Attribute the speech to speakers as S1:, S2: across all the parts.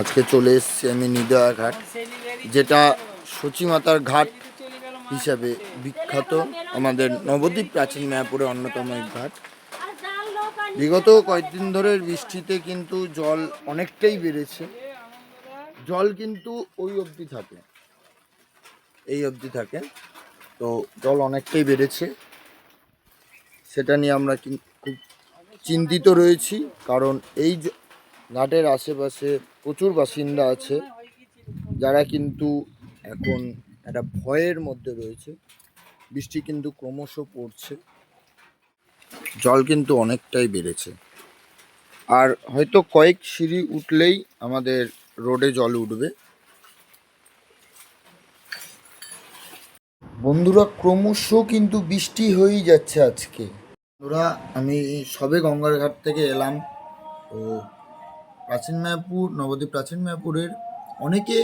S1: আজকে চলে এসেছি আমি নিদয়া ঘাট, যেটা সচিমাতার ঘাট হিসাবে বিখ্যাত, আমাদের নবদ্বীপ প্রাচীন মায়াপুরে অন্যতম এক ঘাট। বিগত কয়েকদিন ধরে বৃষ্টিতে কিন্তু জল অনেকটাই বেড়েছে। জল কিন্তু ওই অবধি থাকে, এই অবধি থাকে। তো জল অনেকটাই বেড়েছে। সেটা নিয়ে আমরা খুব চিন্তিত রয়েছি, কারণ এই ঘাটের আশেপাশে প্রচুর বাসিন্দা আছে, যারা কিন্তু এখন একটা ভয়ের মধ্যে রয়েছে। বৃষ্টি কিন্তু ক্রমশ পড়ছে। জল কিন্তু অনেকটাই বেড়েছে। আর হয়তো কয়েক সিঁড়ি উঠলেই আমাদের রোডে জল উঠবে। বন্ধুরা, ক্রমশ কিন্তু বৃষ্টি হয়েই যাচ্ছে আজকে। বন্ধুরা, আমি সবে গঙ্গার ঘাট থেকে এলাম। তো প্রাচীন মায়াপুর, নবদ্বীপ প্রাচীন মায়াপুরের অনেকে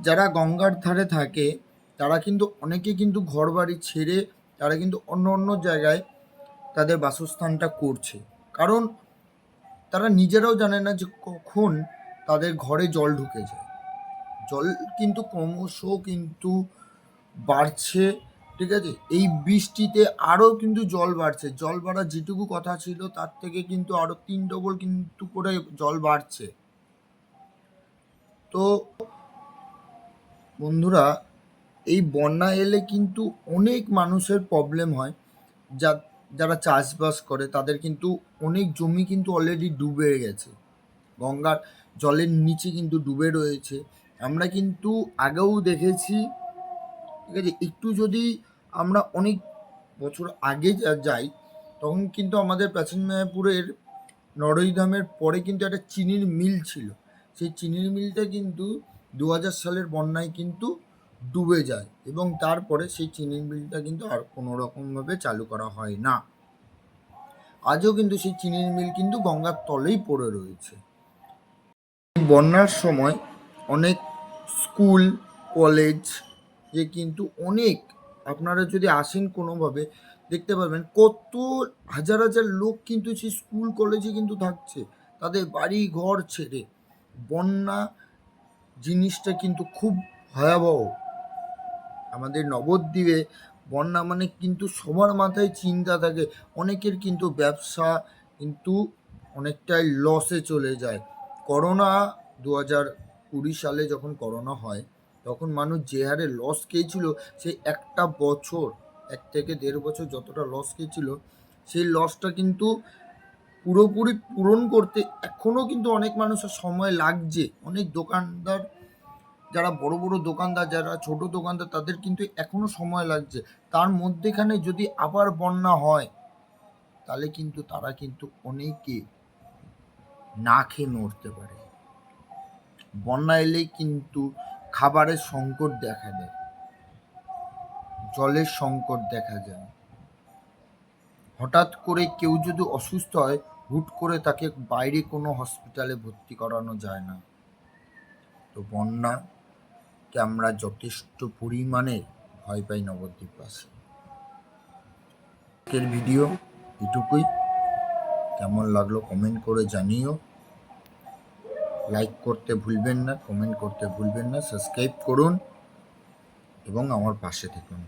S1: যারা গঙ্গার ধারে থাকে, তারা কিন্তু অনেকে কিন্তু ঘর বাড়ি ছেড়ে তারা কিন্তু অন্য অন্য জায়গায় তাদের বাসস্থানটা করছে। কারণ তারা নিজেরাও জানে না যে কখন তাদের ঘরে জল ঢুকে যায়। জল কিন্তু ক্রমশ কিন্তু বাড়ছে। ঠিক আছে? এই বৃষ্টিতে আরও কিন্তু জল বাড়ছে। জল বাড়ার যেটুকু কথা ছিল, তার থেকে কিন্তু আরও তিন ডবল কিন্তু করে জল বাড়ছে। তো বন্ধুরা, এই বন্যা এলে কিন্তু অনেক মানুষের প্রবলেম হয়। যা, যারা চাষবাস করে, তাদের কিন্তু অনেক জমি কিন্তু অলরেডি ডুবে গেছে। গঙ্গার জলের নিচে কিন্তু ডুবে রয়েছে। আমরা কিন্তু আগেও দেখেছি ঠিক আছে? একটু যদি আমরা অনেক বছর আগে যাই, তখন কিন্তু আমাদের প্রাচীন মায়াপুরের নরইধামের পরে কিন্তু একটা চিনির মিল ছিল। সেই চিনির মিলটা কিন্তু দু হাজার সালের বন্যায় কিন্তু ডুবে যায় এবং তারপরে সেই চিনির মিলটা কিন্তু আর কোনো রকমভাবে চালু করা হয় না। আজও কিন্তু সেই চিনির মিল কিন্তু গঙ্গার তলেই পড়ে রয়েছে। বন্যার সময় অনেক স্কুল, কলেজ যে কিন্তু অনেক আপনারা যদি আসেন কোনোভাবে, দেখতে পারবেন কত হাজার হাজার লোক কিন্তু সেই স্কুল, কলেজে কিন্তু থাকছে। তাদের বাড়ি ঘর ছেড়ে। বন্যা জিনিসটা কিন্তু খুব ভয়াবহ। আমাদের নবদ্বীপে বন্যা মানে কিন্তু সবার মাথায় চিন্তা থাকে। অনেকের কিন্তু ব্যবসা কিন্তু অনেকটাই লসে চলে যায়। করোনা দু হাজার কুড়ি সালে যখন করোনা হয় তখন মানুষ যে হারে লস খেয়েছিল সেই একটা বছর, এক থেকে দেড় বছর যতটা লস খেয়েছিল, সেই লসটা কিন্তু পুরোপুরি পূরণ করতে এখনও কিন্তু অনেক মানুষের সময় লাগছে। অনেক দোকানদার, যারা বড় বড় দোকানদার, যারা ছোট দোকানদার, তাদের কিন্তু এখনও সময় লাগছে। তার মধ্যেখানে যদি আবার বন্যা হয়, তাহলে কিন্তু তারা কিন্তু অনেকে না খেয়ে মরতে পারে। বন্যা এলেই কিন্তু খাবারের সংকট দেখা দেয়। জলের সংকট দেখা যায়। হঠাৎ করে কেউ যদি অসুস্থ হয়, হুট করে তাকে বাইরে কোনো হসপিটালে ভর্তি করানো যায় না। তো বন্যাকে আমরা যথেষ্ট পরিমাণে ভয় পাই নবদ্বীপবাসী আজকের ভিডিও এটুকুই। কেমন লাগল কমেন্ট করে জানিও। লাইক করতে ভুলবেন না কমেন্ট করতে ভুলবেন না সাবস্ক্রাইব করুন এবং আমার পাশে থাকুন।